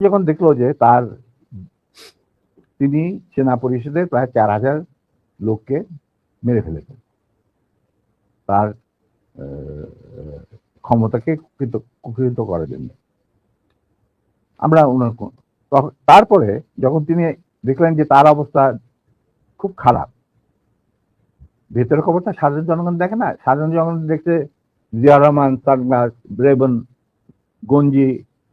যখন দেখল যে তার তিনি সেনা পরিষদের প্রায় চার হাজার লোককে মেরে ফেলেছেন, তার ক্ষমতাকে কুকৃত করার জন্য। আমরা ওনার তারপরে যখন তিনি দেখলেন যে তার অবস্থা খুব খারাপ, ভেতরের খবরটা সাধারণ জনগণ দেখে না, সাধারণ জনগণ দেখছে Zia Rahman sunglass Ray Ban, গঞ্জি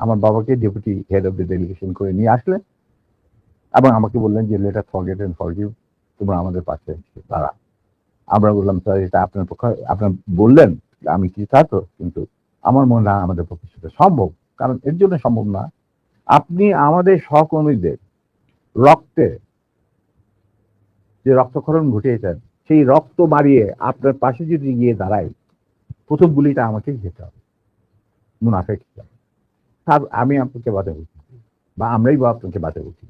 আমার বাবাকে deputy head of the delegation করে নিয়ে আসলেন এবং আমাকে বললেন যে লেটার ফরগেট এন্ড ফরগিভ তোমরা আমাদের পাশে তারা আমরা বললাম স্যার এটা আপনার পক্ষে আপনার বললেন, আমি কি তা তো, কিন্তু আমার মনে হয় আমাদের পক্ষে সেটা সম্ভব, কারণ এর জন্য সম্ভব না। আপনি আমাদের সহকর্মীদের রক্তে যে রক্তক্ষরণ ঘটিয়েছেন, সেই রক্ত মারিয়ে আপনার পাশে যদি গিয়ে দাঁড়াই, প্রথম গুলিটা আমাকে খেতে হবে, মুনাফেক হিসাবে। তার আমি আপনাকে বাধা উচিত বা আমরাই বা আপনাকে বাধা উচিত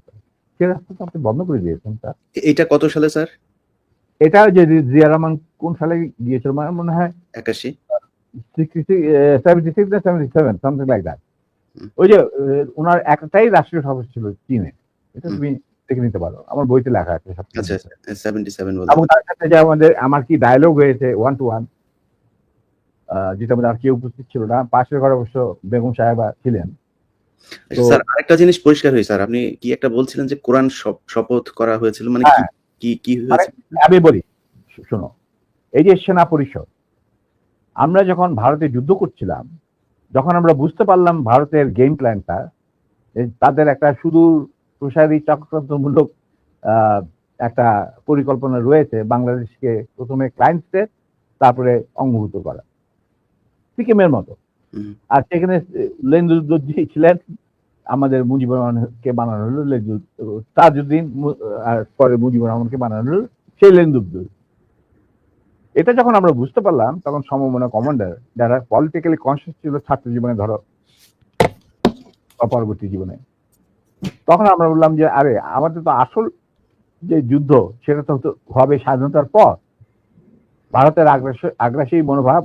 সে রাস্তা তো আপনি বন্ধ করে দিয়েছেন তার এটা কত সালে স্যার? এটা যে জিয়া রহমান কোন সালে গিয়েছিল? আমার মনে হয় একাশি। সেভেন্টি সিক্স না seventy seven something like that ওই যে ওনার একটাই রাষ্ট্রীয় সভা ছিল চীনে। এটা। তুমি দেখে নিতে পারো। আমার বইতে লেখা আছে। আচ্ছা এবং তার সাথে যে আমাদের আমার কি ডায়লগ হয়েছে ওয়ান টু ওয়ান যেটা আমাদের আর কেউ উপস্থিত ছিল না। পাশের ঘরে অবশ্য বেগম সাহেবা ছিলেন। স্যার আরেকটা জিনিস পরিষ্কার হয়েছে স্যার। আপনি কি একটা বলছিলেন যে কোরআন শপথ করা হয়েছিল? মানে কি হ্যাঁ। কি হয়েছে? আমি বলি শোনো। এই যে সেনা পরিষদ আমরা যখন ভারতে যুদ্ধ করছিলাম যখন আমরা বুঝতে পারলাম ভারতের গেম প্ল্যানটা তাদের একটা সুদূর প্রসারী চক্রান্তমূলক একটা পরিকল্পনা রয়েছে বাংলাদেশকে প্রথমে ক্লায়েন্ট স্টেট তারপরে অঙ্গভূত করা। সিকিমের মতো। আর সেখানে লেন্দুদ্দি ছিলেন আমাদের মুজিবুর রহমানকে বানানো হলো লেন্দু- তাজউদ্দিন আর পরে মুজিবুর রহমানকে বানানো হলো সেই লেন্দুদ্দুর এটা যখন আমরা বুঝতে পারলাম তখন সমমনা কমান্ডার যারা পলিটিক্যালি কনসিয়াস ছিল ছাত্র জীবনে ধরো পরবর্তী জীবনে তখন আমরা বললাম যে আরে আমাদের তো আসল যে যুদ্ধ সেটা তো হবে স্বাধীনতার পর। ভারতের আগ্রাসী আগ্রাসী মনোভাব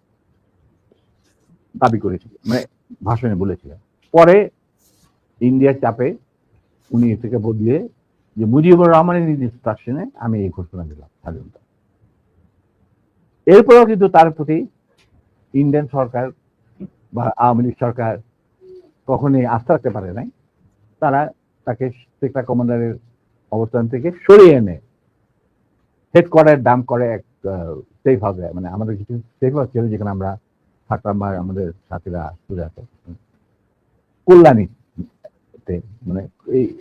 দাবি করেছিলেন মানে ভাষণে বলেছিলেন পরে ইন্ডিয়ার চাপে উনি থেকে বদলে যে মুজিবুর রহমানের ইনস্ট্রাকশনে আমি এই ঘোষণা দিলাম স্বাধীনতা। এরপরেও কিন্তু তার প্রতি ইন্ডিয়ান সরকার বা আওয়ামী লীগ সরকার কখনোই আস্থা রাখতে পারে নাই। তারা তাকে সেক্টর কমান্ডারের অবস্থান থেকে সরিয়ে এনে হেডকোয়ার্টার দাম করে এক সেফ হাউসে মানে আমাদের কিছু সেফ হাউস ছিল যেখানে আমরা বা আমাদের সাথীরা ঘুরে আসতো কল্যাণীতে মানে এই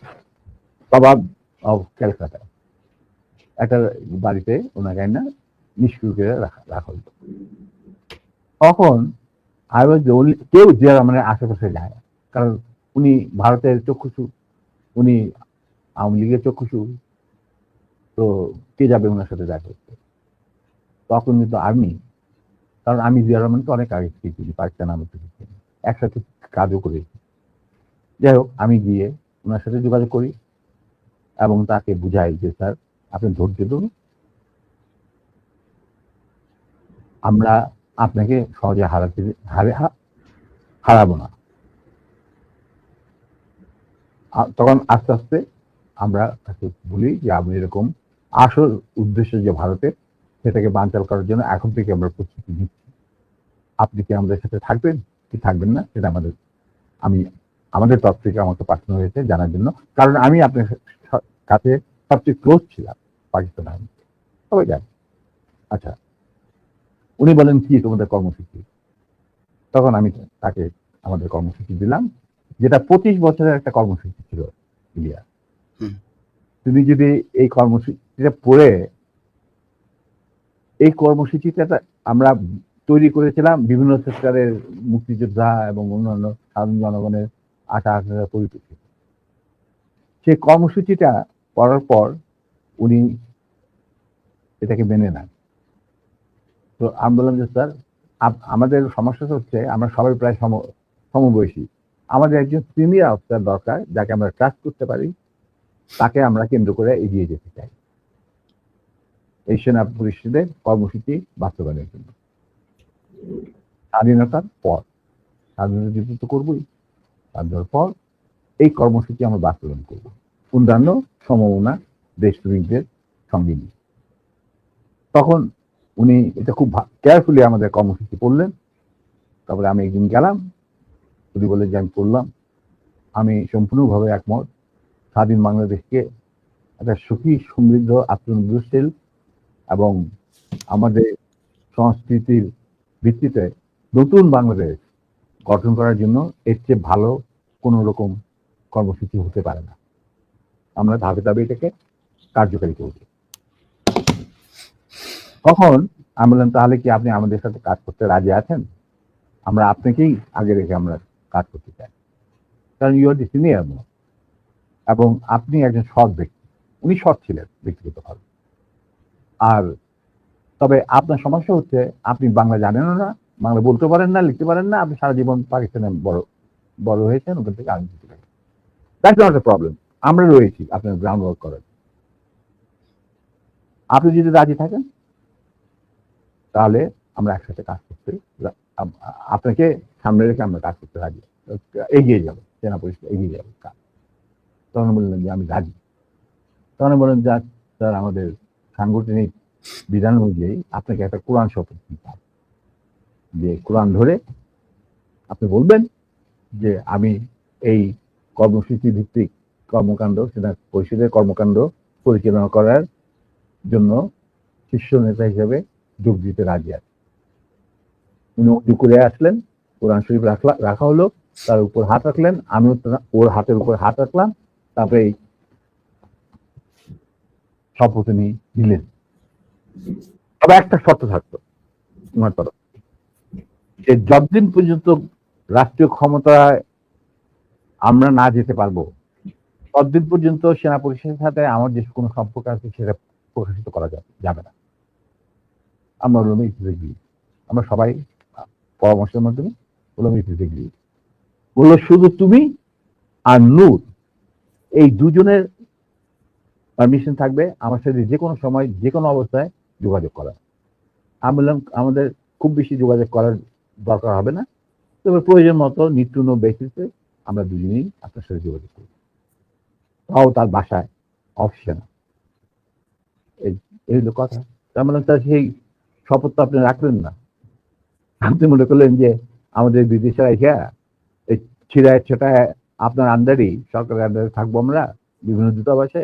কবাব অফ ক্যালকাটা একটা বাড়িতে ওনাকে না নিষ্ক্রিয় করে রাখা হতো। তখন আই ওয়াজ কেউ জিয়া রহমানের আশেপাশে যায়। কারণ উনি ভারতের চক্ষুষু উনি আওয়ামী লীগের চক্ষুষু তো কে যাবে ওনার সাথে দেখা করতে? তখন কিন্তু আর্মি কারণ আমি জিয়া রহমানকে অনেক আগে থেকে চিনি পাকিস্তান আমি থেকে চিনি। একসাথে কাজও করেছি। যাই হোক, আমি গিয়ে ওনার সাথে যোগাযোগ করি এবং তাকে বুঝাই যে, স্যার, আপনি ধৈর্য ধরুন। আমরা আপনাকে সহজে হারাতে, হারে হারাবো না। তখন আস্তে আস্তে আমরা তাকে বলি যে, আমি এরকম আসল উদ্দেশ্য যে ভারতের সেটাকে বানচাল করার জন্য এখন থেকে আমরা প্রস্তুতি নিচ্ছি। আপনি কি আমাদের সাথে থাকবেন? কি থাকবেন না? সেটা আমাদের আমি আমাদের তরফ থেকে আমাকে পাঠানো হয়েছে জানার জন্য। কারণ আমি আপনার কাছে সবচেয়ে ক্লোজ ছিলাম পাকিস্তান আর্মি সবাই যায় আচ্ছা উনি বলেন কি তোমাদের কর্মসূচি? তখন আমি তাকে আমাদের কর্মসূচি দিলাম যেটা পঁচিশ বছরের একটা কর্মসূচি ছিল ইলিয়া তুমি যদি এই কর্মসূচিটা পড়ে এই কর্মসূচিটা আমরা তৈরি করেছিলাম বিভিন্ন সেক্টরের মুক্তিযোদ্ধা এবং অন্যান্য সাধারণ জনগণের আশা আকাঙ্ক্ষার পরিপ্রেক্ষিতে। সেই কর্মসূচিটা করার পর উনি এটাকে মেনে নেন। তো বললাম যে স্যার আমাদের সমস্যাটা হচ্ছে আমরা সবাই প্রায় সম, সমবয়সী। আমাদের একজন সিনিয়র অফিসার দরকার যাকে আমরা ট্রাস্ট করতে পারি, তাকে আমরা কেন্দ্র করে এগিয়ে যেতে চাই। এই সেনা পরিষদের কর্মসূচি বাস্তবায়নের জন্য। স্বাধীনতার পর, স্বাধীনতা যুদ্ধ তো করবোই, স্বাধীনতার পর এই কর্মসূচি আমরা বাস্তবায়ন করব। অন্যান্য সমমনা দেশপ্রেমিকদের সঙ্গে নিয়ে। তখন উনি এটা খুব কেয়ারফুলি আমাদের কর্মসূচি পড়লেন। তারপরে আমি একদিন গেলাম, উনি বলে যে, আমি পড়লাম। আমি সম্পূর্ণভাবে একমত। স্বাধীন বাংলাদেশকে একটা সুখী, সমৃদ্ধ, আত্মনির্ভরশীল এবং আমাদের সংস্কৃতির ভিত্তিতে নতুন বাংলাদেশ গঠন করার জন্য এর চেয়ে ভালো কোনো রকম কর্মসূচি হতে পারে না। আমরা ধাপে ধাপে এটাকে কার্যকারী করব তখন আমি বললাম, তাহলে কি আপনি আমাদের সাথে কাজ করতে রাজি আছেন? আমরা আপনাকেই আগে রেখে আমরা কাজ করতে চাই। কারণ ইউ আর দি সিনিয়র এবং আপনি একজন সৎ ব্যক্তি। উনি সৎ ছিলেন ব্যক্তিগতভাবে। আর তবে আপনার সমস্যা হচ্ছে, আপনি বাংলা জানেনও না, বাংলা বলতে পারেন না, লিখতে পারেন না, আপনি সারা জীবন পাকিস্তানে বড় বড় হয়েছেন, ওখান থেকে আমি শিখে গেছি দ্যাটস নট এ প্রবলেম আমরা রয়েছি, আপনার গ্রাউন্ড ওয়ার্ক করার। আপনি যদি রাজি থাকেন, তাহলে আমরা একসাথে কাজ করতে আপনাকে সামনে রেখে আমরা কাজ করতে রাজি। এগিয়ে যাব, সেনা পরিষদ এগিয়ে যাবে। কাজ তখন বললেন যে আমি রাজি। তখন বললেন যা স্যার, আমাদের সাংগঠনিক বিধান অনুযায়ী আপনাকে একটা কোরআন শপথ দিতে হবে। যে কোরআন ধরে আপনি বলবেন যে আমি এই কর্মসূচি ভিত্তিক কর্মকাণ্ড সেনা পরিষদের কর্মকাণ্ড পরিচালনা করার জন্য শীর্ষ নেতা হিসেবে যোগ দিতে রাজি আছে। উনি উঁচু করে আসলেন, কোরআন শরীফ রাখলা, রাখা হলো, তার উপর হাত রাখলেন, আমিও ওর হাতের উপর হাত রাখলাম, তারপরে এই শপথ উনি দিলেন। তবে একটা শর্ত থাকতো তোমার তরফ যে যতদিন পর্যন্ত রাষ্ট্রীয় ক্ষমতায় আমরা না যেতে পারব, ততদিন পর্যন্ত সেনা পরিষদের সাথে আমার যে কোনো সম্পর্ক আছে সেটা প্রকাশিত করা যাবে না। আমরা বললাম ইট এগ্রি আমরা সবাই পরামর্শের মাধ্যমে বললাম ইট এগ্রি বলল, শুধু তুমি আর নূর, এই দুজনের পারমিশন থাকবে, আমার সাথে যে কোনো সময়, যে কোনো অবস্থায় যোগাযোগ করা আমি বললাম, আমাদের খুব বেশি যোগাযোগ করার দরকার হবে না। তবে প্রয়োজন মতো নিত্য বেসিসে আমরা দুজনেই আপনার সাথে যোগাযোগ করি তাও তার বাসায়, অফিসে না। এই হলো কথা। তার মানে তার সেই শপথ তো আপনি রাখলেন না। আপনি মনে করলেন যে আমাদের বিদেশের আইসা এই ছিড়ায় ছেটায় আপনার আন্ডারই সরকারের আন্ডারে থাকব আমরা, বিভিন্ন দূতাবাসে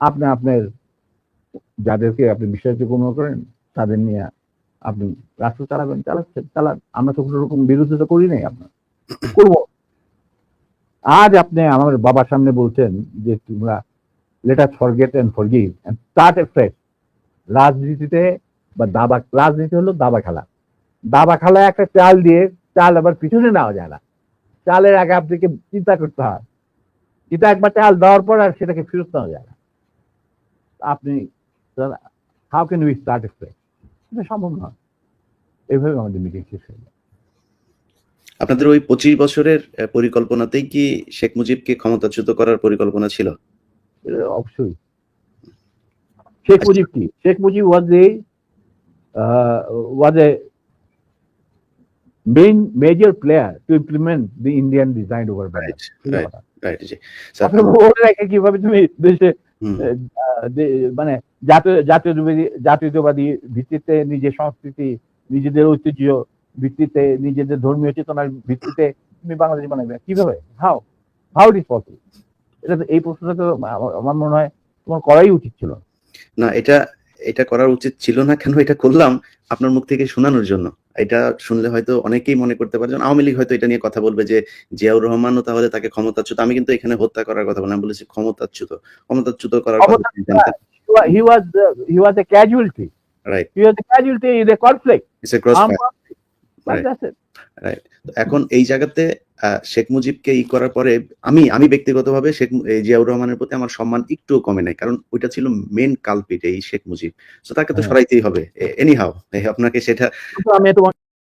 আপনি আপনার যাদেরকে আপনি বিশ্বাসযোগ্য মনে করেন, তাদের নিয়ে আপনি রাষ্ট্র চালাবেন, চালাচ্ছেন। চালান আমরা তো কোনো রকম বিরোধিতা করি নাই আপনার করব। আজ আপনি আমার বাবার সামনে বলছেন যে তোমরা later forget and forgive and start a fresh রাজনীতিতে বা দাবা, রাজনীতি হলো দাবা খেলা। দাবা খেলায় একটা চাল দিয়ে চাল আবার পিছনে নেওয়া যায় না। চালের আগে আপনাকে চিন্তা করতে হয়। এটা একবার চাল দেওয়ার পর আর সেটাকে ফেরত নেওয়া যায় না। আপনি how can we start a fresh এটা সম্ভব নয় এইভাবে আমাদের মিটিং শেষ হয়ে যায় আপনাদের ওই পঁচিশ বছরের পরিকল্পনাতেই কি শেখ মুজিবকে ক্ষমতাচ্যুত করার পরিকল্পনা ছিল অবশ্যই শেখ মুজিব কি Sheikh Mujib was a was a main major player to implement the Indian design over right right right জি রেখে কীভাবে তুমি দেশে মানে জাতীয় জাতীয়তাবাদী জাতীয়তাবাদী ভিত্তিতে নিজের সংস্কৃতি নিজেদের ঐতিহ্য ভিত্তিতে নিজেদের ধর্মীয় চেতনার ভিত্তিতে তুমি বাংলাদেশ বানাবে কীভাবে? How how it is possible এটা তো এই প্রশ্নটা তো আমার মনে হয় তোমার করাই উচিত ছিল। না এটা এটা করার উচিত ছিল না কেন এটা করলাম আপনার মুখ থেকে শোনানোর জন্য এটা শুনলে হয়তো অনেকেই মনে করতে পারছেন আওয়ামী লীগ হয়তো এটা নিয়ে কথা বলবে যে জিয়াউর রহমানও তাহলে তাকে ক্ষমতাচ্যুত আমি কিন্তু এখানে হত্যা করার কথা বললাম বলেছি ক্ষমতাচ্যুত ক্ষমতাচ্যুত করার কথা he was uh, he was a casualty. Right He was a casualty in conflict. Right. that's it. এখন এই জায়গাতে আহ, শেখ মুজিবকে ই করার পরে আমি আমি ব্যক্তিগতভাবে শেখ জিয়াউর রহমানের প্রতি আমার সম্মান একটুও কমে নাই। কারণ ওইটা ছিল মেন কালপিট এই শেখ মুজিব। তো তাকে তো হ্যাঁ। সরাইতেই হবে এনি হাও আপনাকে সেটা আমি